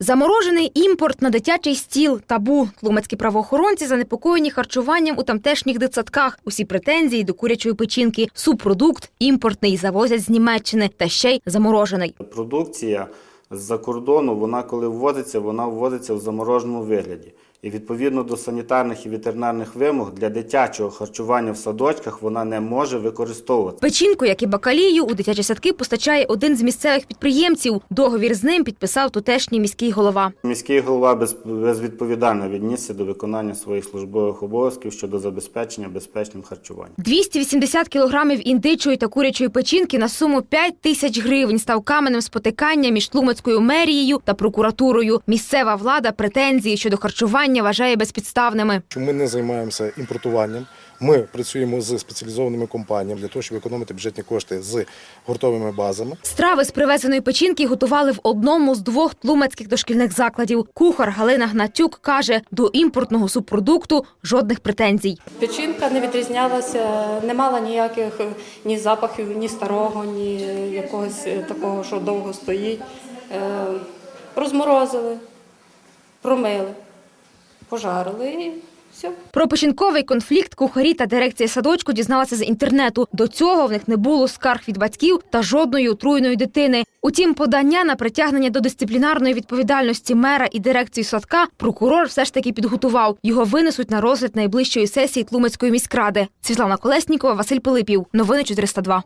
Заморожений імпорт на дитячий стіл табу. Тлумацькі правоохоронці занепокоєні харчуванням у тамтешніх дитсадках. Усі претензії до курячої печінки. Субпродукт імпортний завозять з Німеччини та ще й заморожений. Продукція з-за кордону, вона коли ввозиться, вона ввозиться в замороженому вигляді. І відповідно до санітарних і ветеринарних вимог для дитячого харчування в садочках вона не може використовувати. Печінку, як і бакалію, у дитячі садки постачає один з місцевих підприємців. Договір з ним підписав тутешній міський голова. Міський голова без, безвідповідально віднісся до виконання своїх службових обов'язків щодо забезпечення безпечним харчуванням. 280 кілограмів індичої та курячої печінки на суму 5 тисяч гривень став каменем спотикання між Тлумацькою мерією та прокуратурою. Місцева влада претензії щодо харчування вважає безпідставними. ми не займаємося імпортуванням. Ми працюємо з спеціалізованими компаніями для того, щоб економити бюджетні кошти з гуртовими базами. Страви з привезеної печінки готували в одному з двох тлумацьких дошкільних закладів. Кухар Галина Гнатюк каже, до імпортного субпродукту жодних претензій. Печінка не відрізнялася, не мала ніяких ні запахів, ні старого, ні якогось е, такого, що довго стоїть. Е, Розморозили, промили, пожарили все. Про печінковий конфлікт кухарі та дирекція садочку дізналася з інтернету. До цього в них не було скарг від батьків та жодної отруєної дитини. Утім, подання на притягнення до дисциплінарної відповідальності мера і дирекції садка прокурор все ж таки підготував. Його винесуть на розгляд найближчої сесії Тлумацької міськради. Світлана Колеснікова, Василь Пилипів. Новини 402.